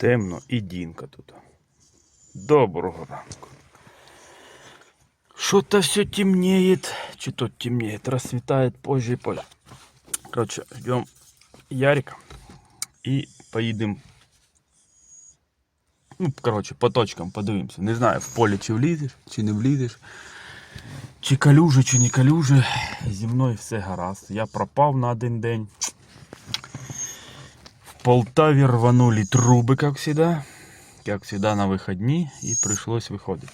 Темно і Дінка тут. Доброго ранку. Что-то все темнеет. Че тут темнеет? Расцветает позже и позже. Короче, ждем Ярика и поїдем. Ну, короче, по точкам подивимося. Не знаю, в поле чи влізеш, чи не влізеш. Чи калюжи, чи не калюжи. Зі мною все гаразд. Я пропав на один день. В Полтаве рванули трубы, как всегда. Как всегда на выходни. И пришлось выходить.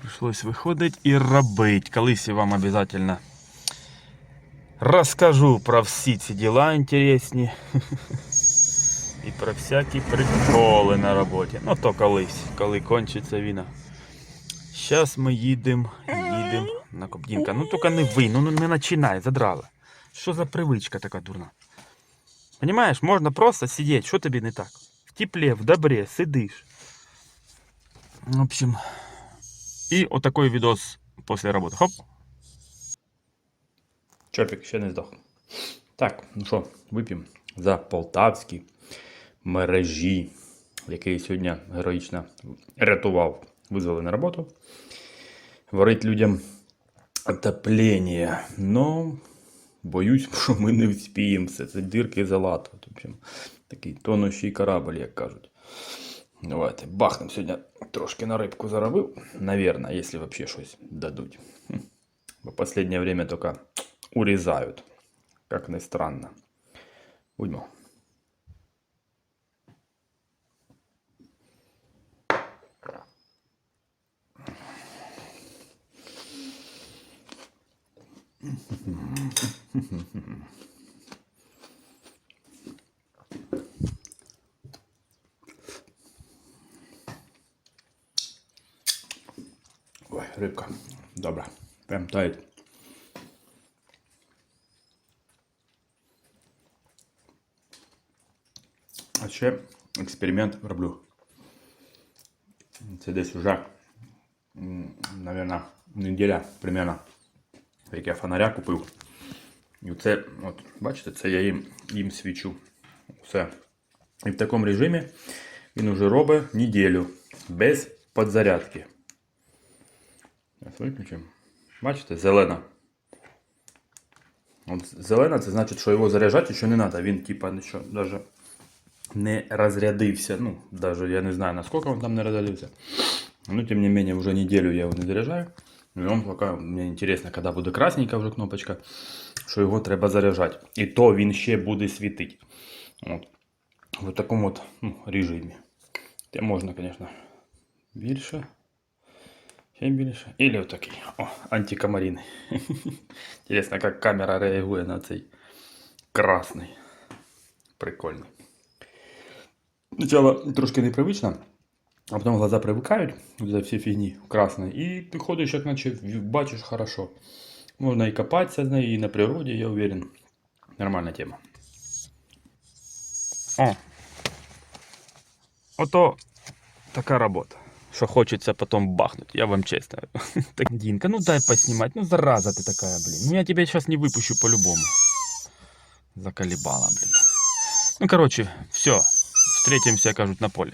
Пришлось выходить и робить. Колись я вам обязательно розкажу про всі ці діла інтересні. І про всякі приколи на роботі. Ну то колись, коли кончиться війна. Зараз ми їдемо, їдемо на Кобдінка. Ну тільки не ви, ну не починай, задрала. Що за привичка така дурна? Понимаешь, можно просто сидеть, что тебе не так? В тепле, в добре, сидишь. В общем, и вот такой видос после работы. Хоп. Чопик ще не здох. Так, ну що, вип'ємо за полтавські мережі, який сьогодні героїчно рятував. Визвали на роботу. Варить людям отоплення. Ну, боюсь, що ми не вспіємо все. Це дірки залатувати. В общем, такий тонущий корабль, як кажуть. Давайте бахнем сьогодні трошки на рибку заробив. Наверное, якщо взагалі щось дадуть. Хм. Бо последнее время только урезают. Как ни странно. Будьмо. Ой, рибка. Добра. Прям тает. А ще експеримент роблю. Це уже, мабуть, неділя примерно, як я фонаря купив. І це, от, бачите, це я їм, їм свічу. Все. І в такому режимі він уже робить неділю без підзарядки. Зараз виключимо. Бачите, зелена. От зелена це значить, що його заряджати ще не треба. Він типа нічого, навіть не разрядився. Ну, даже я не знаю, насколько он там не разрядился. Но, тем не менее, уже неделю я его не заряжаю. И он пока, мне интересно, когда буде красненька вже кнопочка, що його треба заряджати. І то він ще буде світити. От. В такому от ну, режимі. Те можна, звісно, більше. Ще більше. Или вот такий. О, антикомарин. Интересно, как камера реагує на цей красний. Прикольний. Спочатку трошки непривично, а потім глаза привикають за всі фігні красні. І ти ходиш, як наче бачиш хорошо. Можна і копатися з нею, і на природі, я уверен. Нормальна тема. О. Ото така робота. Що хочеться потім бахнуть, я вам чесно. Так, Дінка, ну дай поснімати, ну зараза ти така, блін. Ну я тебе зараз не випущу по-любому. Заколебала, блін. Ну, короче, все. Встретимся, кажуть, на полі.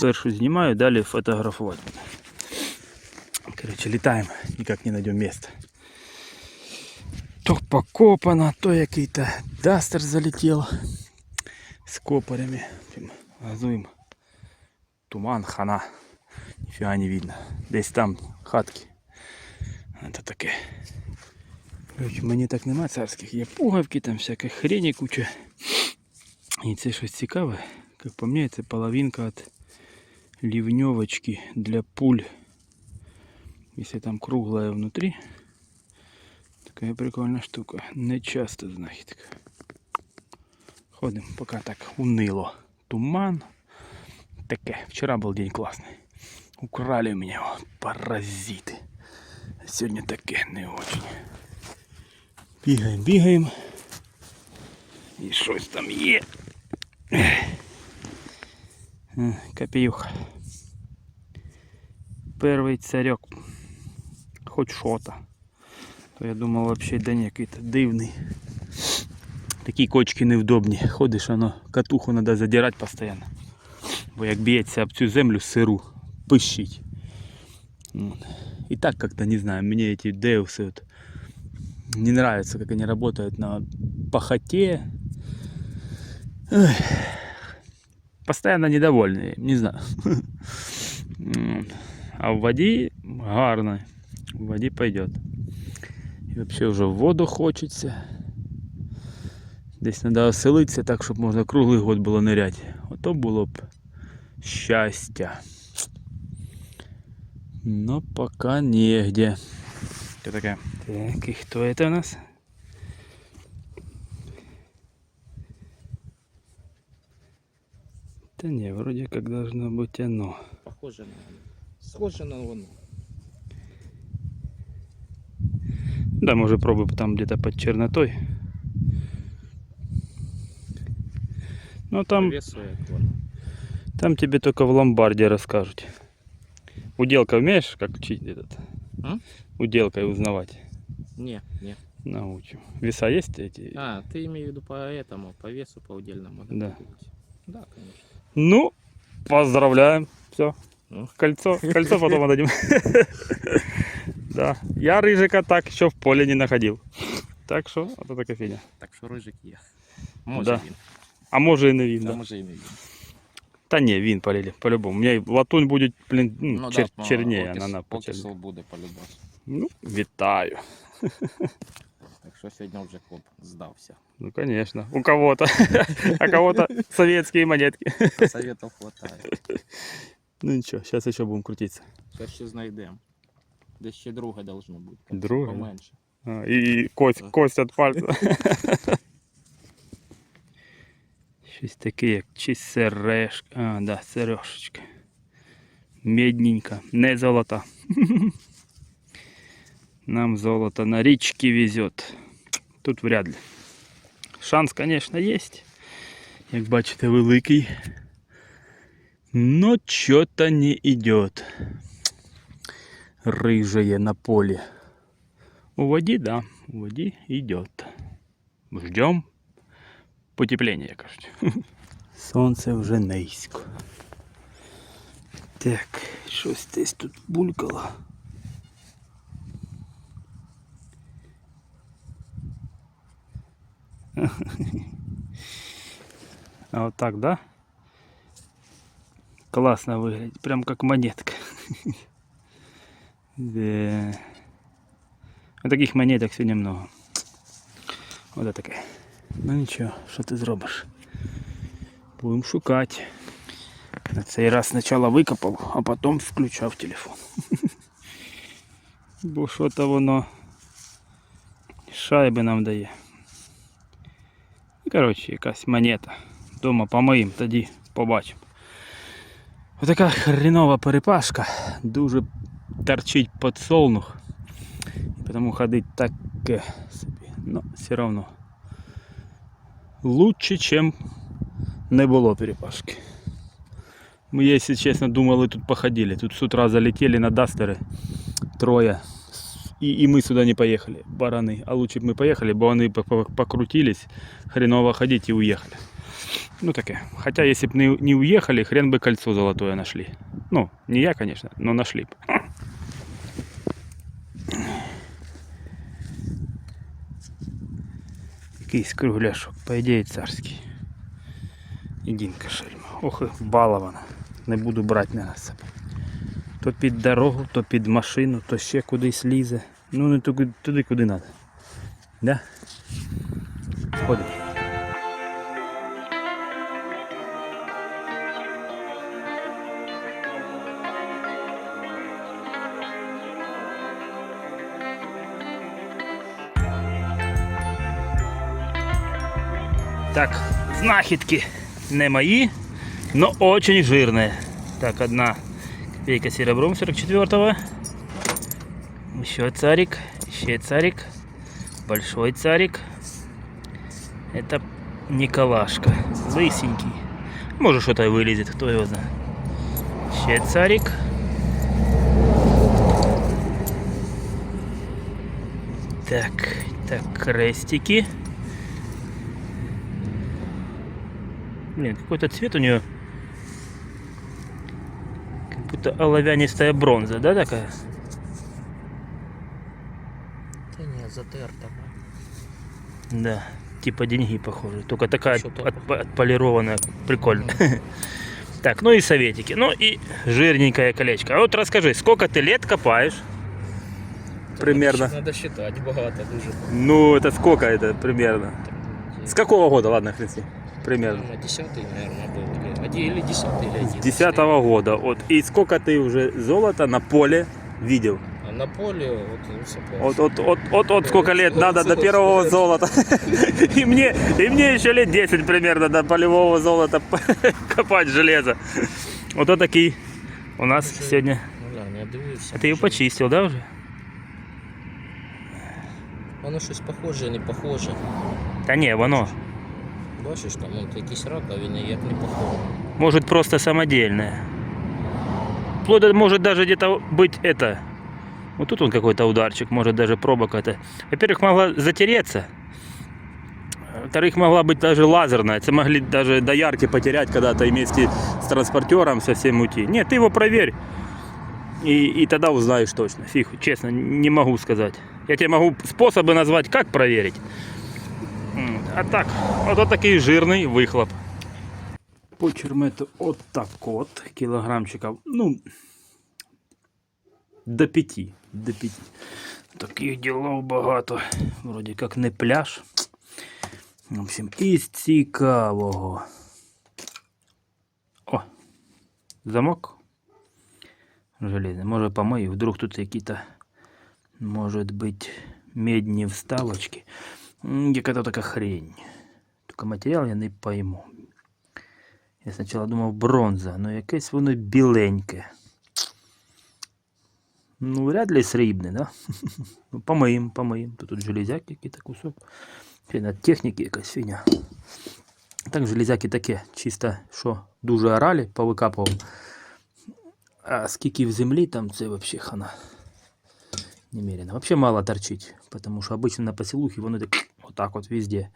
Першу знімаю, далі фотографувати. Короче, літаємо, ніяк не знайдемо місце. То покопано, то який-то дастер залетів з копарями. Газуємо. Туман, хана. Ніфіга не видно. Десь там хатки. Це таке. Короче, мені так нема царських. Є пуговки, там всяка хрені куча. І це щось цікаве. Как по мне, это половинка от ливневочки для пуль. Если там круглая внутри, такая прикольная штука. Не часто знахідка. Ходим, пока так уныло. Туман. Таке. Вчера был день классный. Украли у меня его паразиты. А Сегодня таке не очень. Бігаємо, бігаємо. І щось там є. Е, Копіюха. Перший царьок. Хоч що-то. То я думав взагалі день який-то дивний. Такі кочки невдобні. Ходиш, воно катуху треба задирати постійно. Бо як б'ється об цю землю сиру, пищить. Вот. И так как-то, не знаю, мне эти деусы вот не нравится, как они работают на пахоте. Ой. Постоянно недовольные, не знаю. М. А в воде гарно. В воде пойдет. І вообще вже в воду хочеться. Десь треба оселитися так, щоб можна круглий год було ниряти. Ото було б щастя. Но пока негде. Что такая? Так, и кто это у нас? Да не, вроде как должно быть оно. Похоже на воно. Схоже на воно. Да, может пробуем там где-то под чернотой. Ну там, там тебе только в ломбарде расскажут. Уделка умеешь, как учить этот? А? Уделкой узнавать. Ні, ні. Научу. Веса есть эти? А, ты имею в виду по этому, по весу, по удельному. Да. Да, конечно. Ну, поздравляем. Все. Ну. Кольцо, кольцо потом отдадим. Да. Я рыжика так еще в поле не находил. Так что, это така фігня. Так що рижик є. Може Да. він. А може і не він, Та да. може і не він. Та ні, він полили, по-любому. У мене і латунь буде, блін, ну, Ну, чер, да, черніє, окис, вона окису почерніє. буде по-любому. Ну, вітаю. Так що сьогодні вже хлоп здався. Ну, конечно. У кого-то. А кого-то советские монетки. Советов хватає. Ну нічого, зараз ще будемо крутитися. Зараз ще знайдемо. Десь ще друге должно бути. Друге? Поменше. А, і кость, кость від пальця. Щось таке, як чи сережка. А, да, сережечка. Медненька, не золота. Нам золото на річки везет. Тут вряд ли. Шанс, конечно, есть. Як бачите, великий. Но что-то не идет. Рыжее на поле. У воді, да, у воді идет. Ждем потепления, кажуть. Сонце вже низько. Так, щось десь тут булькало. А вот так, да? Классно выглядит, прям как монетка. Да. А таких монеток сегодня много. Вот это такая. Ну нічого, що ти зробиш? Будемо шукати. На цей раз спочатку викопав, а потім включав телефон. Бо що-то воно шайби нам дає. Коротше, якась монета. Дома помиємо, тоді побачимо. Отака хренова перепашка. Дуже торчить подсолнух. І тому ходить таке собі. Но все равно. Лучше, чем не було перепашки. Мы, если честно, думали, тут походили. Тут с утра залетели на дастеры трое. И, и мы сюда не поехали, бараны. А лучше бы мы поехали, бо они по- по- покрутились, хреново ходить и уехали. Ну таке. Хотя, если бы не, не уехали, хрен бы кольцо золотое нашли. Ну, не я, конечно, но нашли бы. Якийсь кругляшок, по ідеї царський. Ідінка шельма. Ох, балована. Не буду брати на себе. То під дорогу, то під машину, то ще кудись лізе. Ну не туди, куди треба. Да? Ходить. Так, знахідки не мої, но очень жирные. Так, одна копейка серебром 44-го. Еще царик, еще царик. Большой царик. Это Николашка. Лысенький. Может что-то и вылезет, кто его знает. Еще царик. Так, так, крестики. Блин, какой-то цвет у нее. Как будто оловянистая бронза, да, такая? Та ні, затерта. Да. Типа деньги похоже. Только такая от- отполированная. Прикольно. Так, ну и советики. Ну и жирненькое колечко. А вот расскажи, сколько ты лет копаешь? Примерно. Надо считать, багато дуже. Ну, это сколько это примерно? С какого года, ладно, хрен с ним. Примерно. наверное, Десятый, наверное, был. Или, один, или десятый, или С один. 10 года. Вот. И сколько ты уже золота на поле видел? А на поле вот высыпал. Вот, вот, вот, вот, вот сколько лет надо до первого золота. И мне, и мне еще лет 10 примерно до полевого золота копать железо. Вот вот такие у нас сегодня. Ну, да, не. А ты ее почистил, да, уже? Воно щось похоже, не похоже. Да не, воно. Бачиш, там от якісь раковини, як не похоже. Может просто самодельное. Вплоть до- может даже где-то быть это. Вот тут он какой-то ударчик, может даже проба какая-то. Во-первых, могла затереться. Во-вторых, могла быть даже лазерная. Это могли даже доярки потерять когда-то вместе с транспортером совсем уйти. Нет, ты его проверь. И, и тогда узнаешь точно. Фиг, честно, не могу сказать. Я тебе могу способы назвать, как проверить. А так, вот такий жирний вихлоп. По чермету от так от кілограмчиків. Ну, до п'яти. До п'яти. Таких ділов багато. Вроді як не пляж. В общем, із цікавого. О, замок. Железный. Може помию. Вдруг тут какие-то, может быть, медні вставочки. М, Яка-то така хрень. Только матеріал я не пойму. Я спочатку думав бронза, але якесь воно біленьке. Ну, вряд ли срібне, да? Ну, помиємо, помиємо. Тут, тут железяки якийсь кусок. Фіна техніки якась фігня. Так, железяки таке, чисто, що дуже орали, повикапував. А скільки в землі там це взагалі хана. Немерено. Вообще мало торчить, потому что обычно на поселухе воно так, вот так вот везде.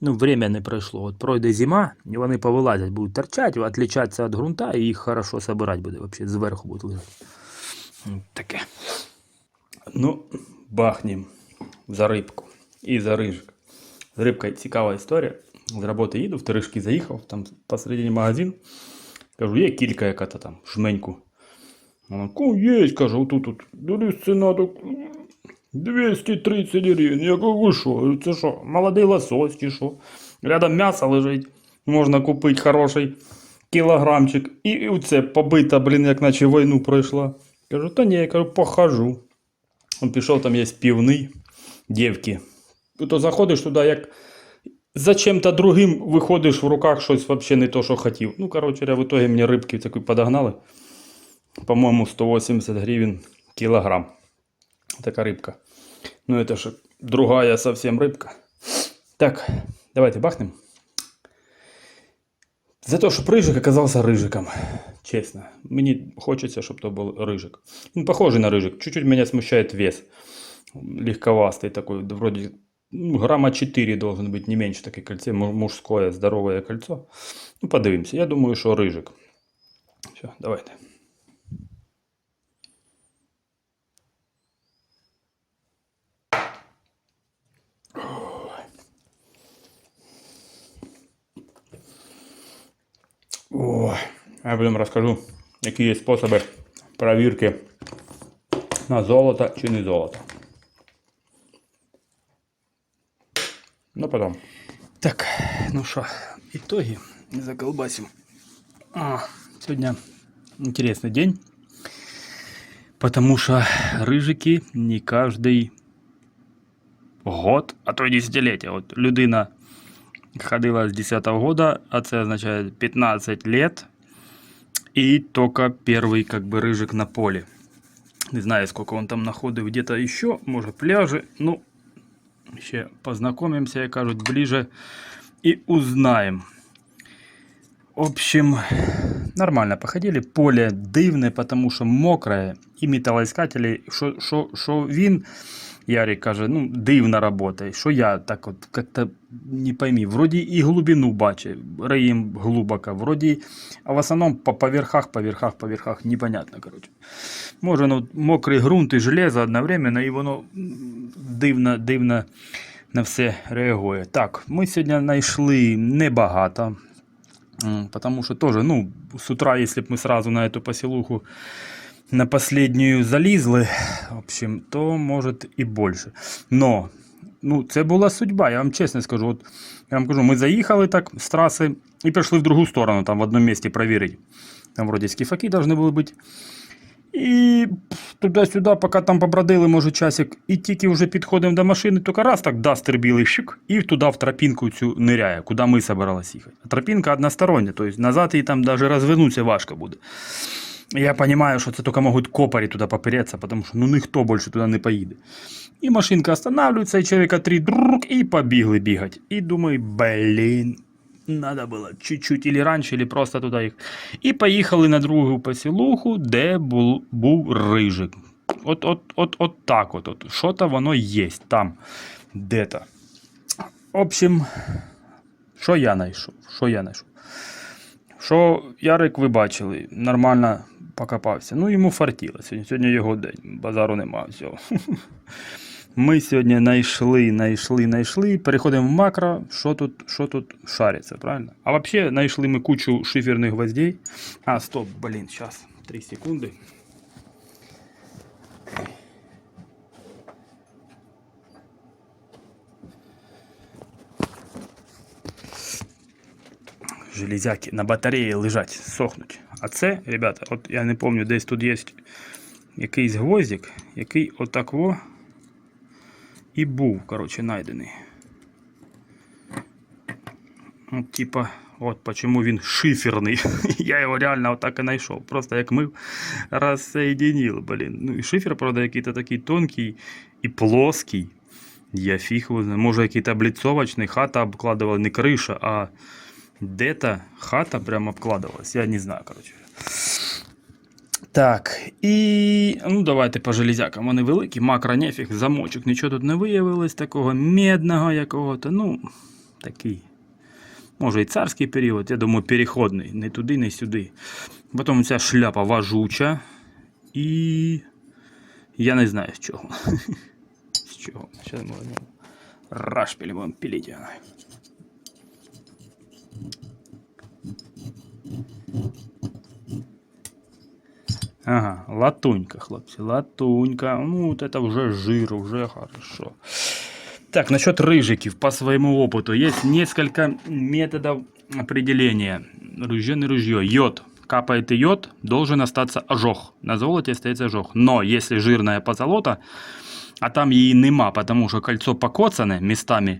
Ну, время не пройшло. От пройде зима, і вони повилазять, будуть торчати, відлічатися від ґрунта, і їх хорошо собирати буде, вообще зверху будуть лежати. Таке. Ну, бахнем за рибку і за рижик. З рибкою цікава історія. З роботи їду, в Теришки заїхав, там посередині магазин. Кажу, є кілька яка-то там, жменьку. Вона, ку, є, кажу, тут, тут, дивись, ціна так, 230 гривень. Я кажу, що, це що, молодий лосось чи що? Рядом м'ясо лежить, можна купити хороший кілограмчик. І, оце побита, блін, як наче війну пройшла. Кажу, та ні, я кажу, похожу. Он пішов, там є півний, дівки. То заходиш туди, як за чим-то другим виходиш в руках щось взагалі не то, що хотів. Ну, коротше, в итоге мені рибки такі подогнали. По-моему, 180 гривен килограмм. Такая рыбка. Ну, это же другая совсем рыбка. Так, давайте бахнем. За те, що рижик оказався рижиком. Чесно. Мені хочеться, щоб то був рижик. Він похожий на рижик. Чуть-чуть меня смущает вес. Легковастый такой. Вроде ну, грамма 4 должен быть, не меньше такое кольце. му- Мужское, здоровое кольцо. Ну, подивимося. Я думаю, що рижик. Все, давайте. Ой, я потім розкажу, які є способи перевірки на золото чи не золото. Ну, потом. Так, ну что, итоги заколбасим. А, сегодня интересный день, потому что рыжики не каждый год, а то й десятилетие. Вот людина ходила с 10 года, а це означает 15 лет, и только первый как бы рыжик на поле. Не знаю, сколько он там находив, где-то еще, может пляжи, ну, ще познакомимся, як кажуть, ближе и узнаем. В общем, нормально походили. Поле дивне, потому що мокре, і металоіскателі, що, що, що він Ярик каже, ну, дивно работає. Що я так от как-то не пойми. Вроді і глибину бачу, риєм глибоко, вроді, а в основному по поверхах, поверхах, поверхах, непонятно, короче. Може, ну, мокрий ґрунт і железо одновременно, і воно м, дивно, дивно на все реагує. Так, ми сьогодні знайшли небагато. М, Потому что тоже, ну, с утра, если бы мы сразу на эту поселуху на последнюю залізли, в общем, то может і більше. Но, ну, це була судьба, я вам чесно скажу. От, я вам кажу, ми заїхали так з траси і пішли в другу сторону, там в одному місці провірити. Там вроді скіфаки должны були бути. І пф, туди-сюди, поки там побродили, може, часик, і тільки вже підходимо до машини, тільки раз так дастер білий щик, і туди в тропінку цю ниряє, куди ми собирались їхати. А тропінка одностороння, тобто назад їй там навіть розвернутися важко буде. Я розумію, що це тільки можуть копарі туди попереться, тому що ну ніхто більше туди не поїде. І машинка останавливается, і чоловіка три друк, і побігли бігати. І думаю, блін, надо було чуть-чуть или раніше, или просто туди їх. І поїхали на другу поселуху, де був, був рижик. От, от, от, от так от. от. Що-то воно є там, де-то. В общем, що я знайшов? Що я знайшов? Що Ярик, ви бачили, нормально покопався. Ну, йому фартіло. Сьогодні, сьогодні його день, базару нема всього. Ми сьогодні знайшли, знайшли, знайшли. Переходимо в макро. Що тут, що тут шариться, правильно? А взагалі знайшли ми кучу шиферних гвоздей. А, стоп, блін, зараз, 3 секунди. железяки на батареї лежать, сохнуть. А це, ребята, от я не пам'ятаю, десь тут є якийсь гвоздик, який отак во і був, коротше, знайдений. От, типа, от почему він шиферний. Я його реально отак і знайшов. Просто як мив, розсоединив, блін. Ну і шифер, правда, який-то такий тонкий і плоский. Я фіг. Може, який-то облицовочний, хата обкладувала не криша, а де-то хата прям обкладывалась. Я не знаю, короче. Так, і ну давайте по железякам. Вони великі, макро нефіг, замочок, нічого тут не виявилось такого медного якого-то. Ну, такий. Може і царський період, я думаю, переходний. Не туди, не сюди. Потім ця шляпа важуча. І. Я не знаю з чого. З чого. Зараз ми рашпіль будемо пілити. Ага, латунька, хлопці, латунька. Ну, вот это уже жир, уже хорошо. Так, насчет рыжиков, по своему опыту, есть несколько методов определения. Ружье не ружье. Йод. Капает йод, должен остаться ожог. На золоте остается ожог. Но если жирная позолота, а там її нема, потому що кольцо покоцане местами,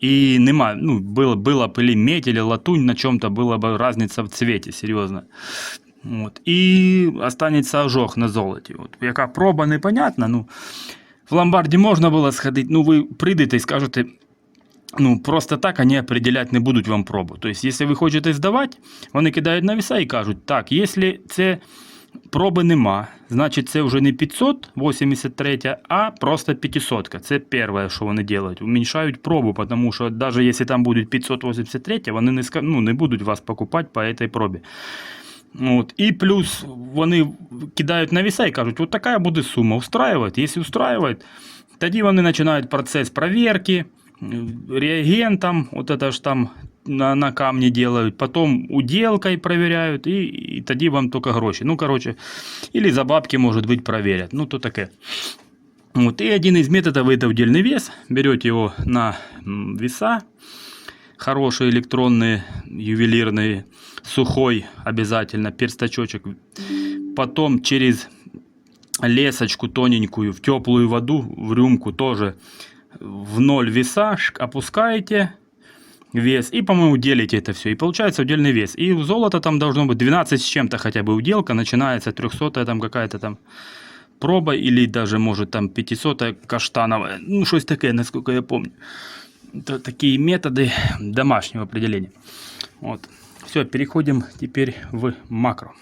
і нема, ну, было, было б или медь, или латунь на чем-то, была бы разница в цвете, серьезно. От. І останеться ожог на золоті. От. Яка проба непонятна. Ну, в ломбарді можна було сходити, ну ви прийдете і скажете, ну просто так вони определять не будуть вам пробу. Тобто, якщо ви хочете здавати, вони кидають на веса і кажуть, так, якщо це проби нема, значить це вже не 583, а просто 500. Це перше, що вони роблять. Уменьшають пробу, тому що навіть якщо там буде 583, вони не, ска- ну, не будуть вас покупати по цій пробі. От. І плюс вони кидають на веса і кажуть, от така буде сума, устраивает. Якщо устраивает, тоді вони починають процес проверки, реагентом, вот это ж там на, на камні делают, потом уделкой проверяют, і, і тоді вам тільки гроші. Ну, короче, или за бабки, может быть, проверят. Ну, то таке. Вот. И один из методов это удельный вес. Берете его на м, веса, хорошие электронные, ювелирные, сухой обязательно, перстачочек. Потом через лесочку тоненькую в теплую воду, в рюмку тоже в ноль веса шк, опускаете вес и, по-моему, делите это все. И получается удельный вес. И у золота там должно быть 12 с чем-то хотя бы уделка, начинается 300 там какая-то там проба или даже, может, там 500 каштановая. Ну, что-то такое, насколько я помню. Это такие методы домашнего определения. Вот. Все, переходим теперь в макро.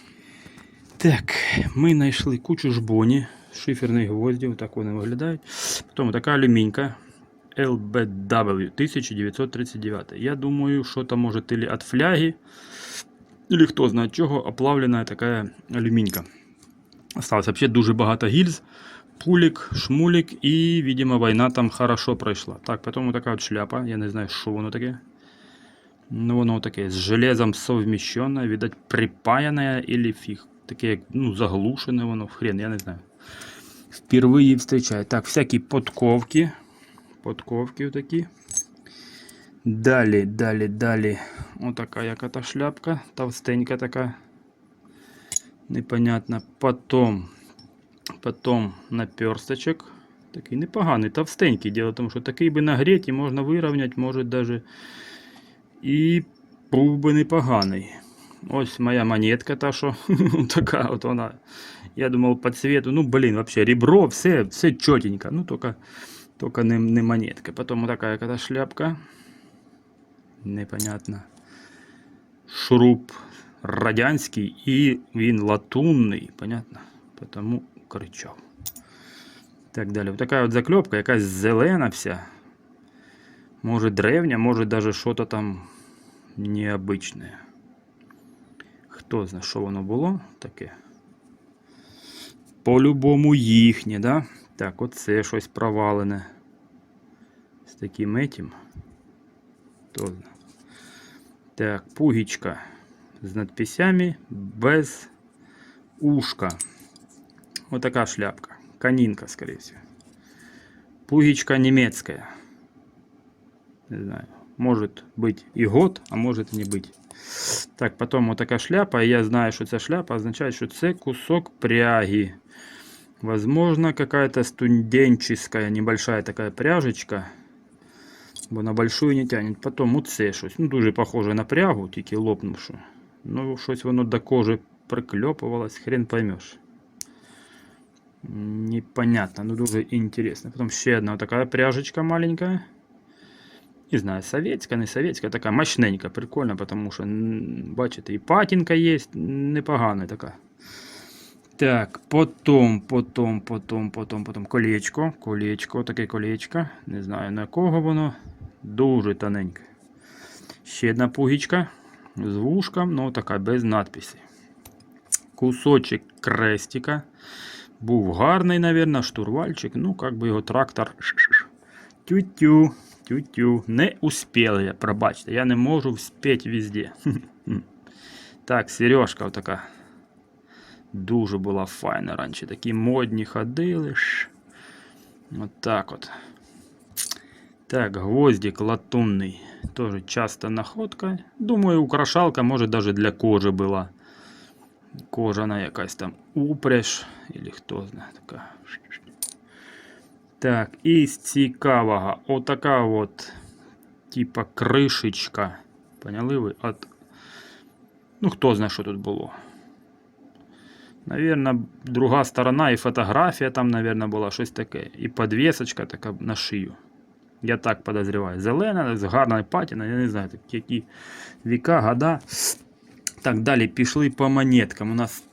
Так, ми знайшли кучу жбоні, шиферні гвозді, отак вони виглядають. Потім така алюмінька LBW 1939. Я думаю, що там може или від фляги, или хто знає чого, оплавлена така алюмінька. Осталось вообще дуже багато гільз, пулік, шмулік і, видимо, війна там хорошо пройшла. Так, потім така от шляпа, я не знаю, що воно таке. Ну, воно таке з железом совмещенное, видать, припаянное или фиг. Таке, ну, заглушене воно, хрен, я не знаю. Впервые встречаю. Так, всякі подковки. Подковки такі. Далі, далі, далі. Отака яка-то шляпка. Товстенька така. Непонятно. Потом, потом наперсточок. Такий непоганий, товстенький. Дело в тому, що такий би нагреть і можна вирівняти, може даже і був би непоганий. Ось моя монетка, та що така от вона. Я думав по цвету, ну блін, вообще ребро, все, все чотенько. Ну только, только не, не монетка. Потім така яка шляпка. Непонятно. Шуруп радянський і він латунний, понятно? Потому кричав. Так далі. Така от закльопка, якась зелена вся. Може древня, може даже що-то там необычне. Хто знає, що воно було таке. По-любому їхнє, да? Так, оце щось провалене. З таким этим. Знає. Так, пугічка з надписями без ушка. Отака шляпка. Канинка, скорее всего. Пугичка немецкая. Не знаю. Может быть и год, а может не быть. Так, потом вот такая шляпа. Я знаю, что эта шляпа означает, что это кусок пряги. Возможно, какая-то студенческая небольшая такая пряжечка. Бо на большую не тянет. Потом оце щось. Ну, дуже похоже на прягу, тільки лопнувши. Ну, щось воно до кожи прикльопувалось, хрен поймеш. Непонятно, ну дуже интересно. Потом ще одна такая пряжечка маленькая. Не знаю, советская, не советская, такая мощненька, прикольно, потому что, бачите, і патинка есть, непогана така. Так, потом, потом, потом, потом, потом колечко, колечко, таке колечко. Не знаю на кого воно. Дуже тоненьке. Ще одна пугічка з вушком, ну така без надписі. Кусочек крестика. Був гарний, наверное, штурвальчик. Ну, как би його трактор. Тю-тю, тю-тю. Не успел я, пробачте. Я не можу вспеть везде. Так, сережка отака. Дуже була файна раніше. Такі модні ходили. ж. От так от. Так, гвоздик латунний. Тоже часто находка. Думаю, украшалка, може, даже для кожи була. Кожана якась там упряж. Или хто знає така. Так, із цікавого. Отака от. Типа кришечка. Поняли ви? От. Ну, хто знає, що тут було. Наверное, друга сторона і фотографія там, наверное, була щось таке. І подвісочка така на шию. Я так подозреваю. Зелена, з гарною патіною, я не знаю, так, які віка, года. Так, далі пішли по монеткам. У нас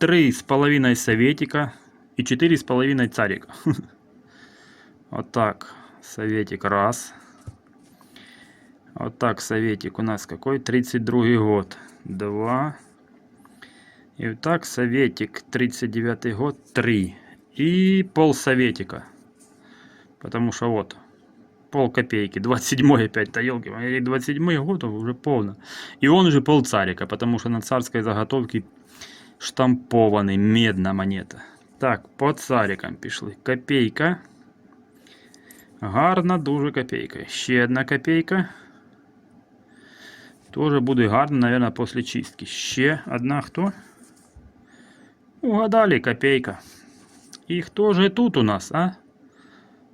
3,5 советика і 4,5 царика. Вот так. Советик раз. Вот так советик у нас какой? 32 год. Два. И вот так советик 39 год. Три. И пол советика. Потому что вот. Пол копейки. 27 опять. Да елки. 27 год уже полно. И он уже пол царика. Потому что на царской заготовке штампованный. Медна монета. Так, по царикам пішли. Копейка. Гарна дуже копейка. Ще одна копейка. Тоже буде гарно, наверное, после чистки. Ще одна хто? Угадали, копейка. І хто же тут у нас, а?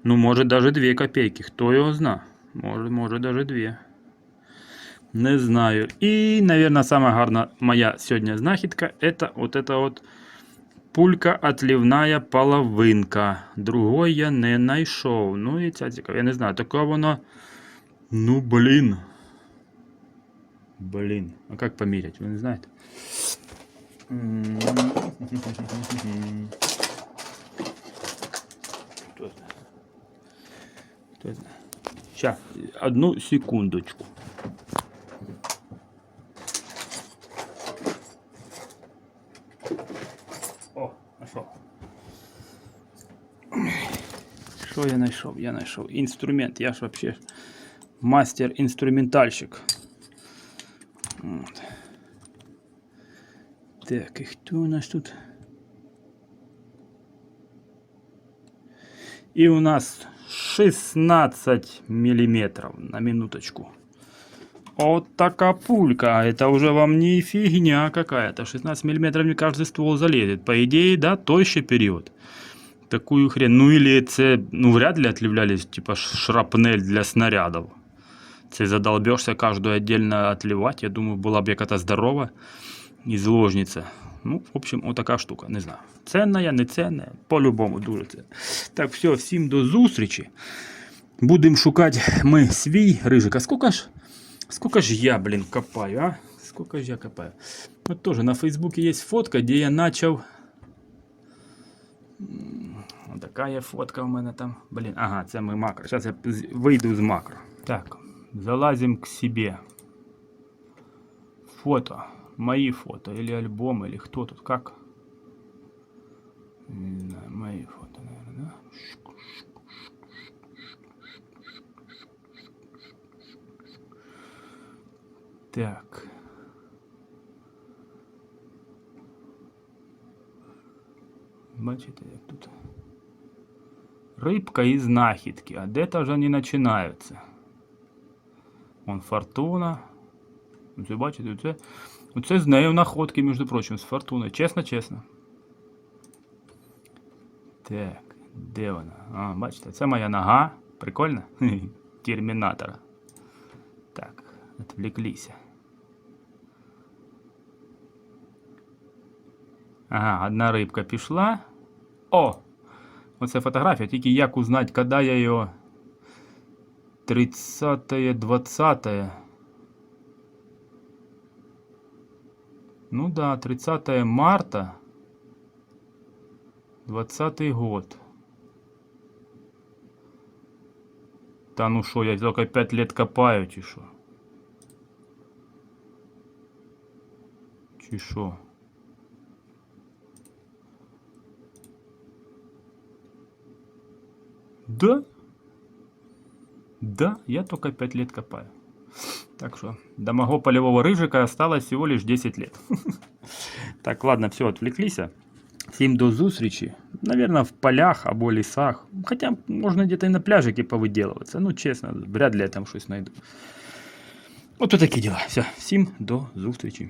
Ну, може, даже дві копейки. Хто його зна? Може, може, даже дві. Не знаю. І, наверное, самая гарна моя сьогодні знахідка это вот это вот Пулька отливная половинка. Другой я не знайшов. Ну і ця цікава. Я не знаю, така вона. Ну, блін. Блін. А як поміряти? Ви не знаєте? Хто знає? Сейчас, одну секундочку. О, нашел. Що я знайшов? Я знайшов інструмент. Я ж вообще мастер-інструментальщик. От. Так, і хто у нас тут? И у нас 16 миллиметров на минуточку. Вот такая пулька. А Это уже вам не фигня какая-то. 16 миллиметров не каждый ствол залезет. По идее, да, ще период. Такую хрень. Ну или це, ну вряд ли отливлялись, типа шрапнель для снарядов. Це задолбешься каждую отдельно отливать. Я думаю, была бы яка-то здорова изложница. Ну, в общем, отака штука, не знаю. Ценна я, не ценна, по-любому дуже ценна. Так, все, всім до зустрічі. Будемо шукати ми свій рижик. А скільки ж, скільки ж я, блін, копаю, а? Скільки ж я копаю? От теж на Фейсбуці є фотка, де я почав. Ось така є фотка у мене там. Блін, ага, це ми макро. Зараз я вийду з макро. Так, залазимо к себе. Фото. Мои фото. Или альбом, или кто тут, как? Не знаю, мои фото, наверное, да? Так. Бачите, як тут. Рибка і знахідки. А де то вже вони починаються? Вон фортуна. Це бачите, це, це з нею находки, між прочим, з фортуною. Чесно, чесно. Так, де вона? А, бачите, це моя нога. Прикольно? Термінатора. Так, відвлеклися. Ага, одна рибка пішла. О! Оце фотографія, тільки як узнати, коли я її 30 20 Ну да, 30 марта 20 год. Та ну що, я тільки 5 лет копаю, чи що? Чи що? Да? Да, я только 5 лет копаю. Так что до моего полевого рыжика осталось всего лишь 10 лет. Так, ладно, все, отвлеклись. Всім до зустрічі. Наверное, в полях або лісах. Хотя можно где-то и на пляжике повыделываться. Ну, честно, вряд ли я там щось найду. Вот такие дела. Все, всім до зустрічі.